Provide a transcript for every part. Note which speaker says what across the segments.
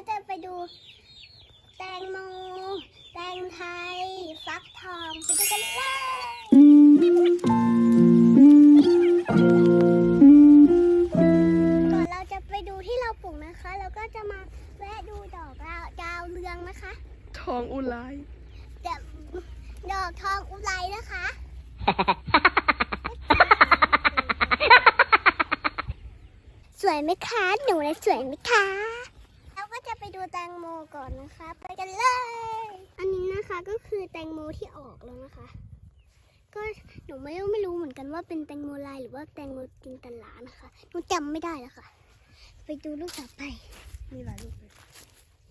Speaker 1: ก็จะไปดูแตงโม แตงไทย ฟักทอง ไปดูกันเลยก่อนเราจะไปดูที่เราปลูกนะคะ เราก็จะมาแวะดูดอกดาวดาวเรืองนะคะ
Speaker 2: ทองอุไร
Speaker 1: ดอกดอกทองอุไรนะคะ สวยไหมคะ หนูเลยสวยไหมคะเราก็จะไป ดูแตงโมก่อนนะคะ ไปกันเลย อันนี้นะคะก็คือแตงโมที่ออกแล้วนะคะ ก็หนูไม่ไม่รู้เหมือนกันว่าเป็นแตงโมลายหรือว่าแตงโมจินตลานะคะ หนูจำไม่ได้แล้วค่ะ ไปดูลูกต่อไป
Speaker 2: มีหลายลูกเลย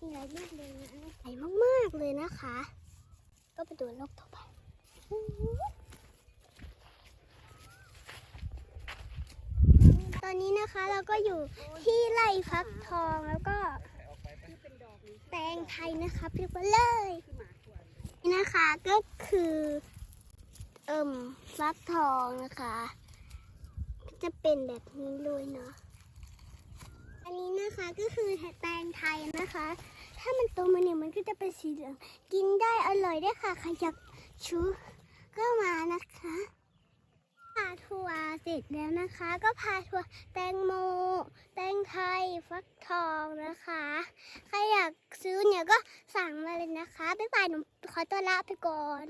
Speaker 1: มีหลายลูกเลยนะใหญ่มากๆเลยนะคะ ก็ไปดูลูกต่อไปอู้หูตอนนี้นะคะเราก็อยู่ที่ไร่ฟักทองแล้วก็ แตงไทยนะคะเรียกว่าเลยนี่นะคะก็คือ เอิ่มฟักทองนะคะจะเป็นแบบนี้เลยเนาะอันนี้นะคะก็คือแตงไทยนะคะ ถ้ามันโตมาเนี่ยมันก็จะเป็นสีเหลืองกินได้อร่อยได้ค่ะใครอยากชูก็มานะคะ เสร็จแล้วนะคะ ก็พาทัวร์แตงโม แตงไทยฟักทองนะคะ ใครอยากซื้อเนี่ยก็สั่งมาเลยนะคะ บ๊ายบายหนูขอตัวลาไปก่อน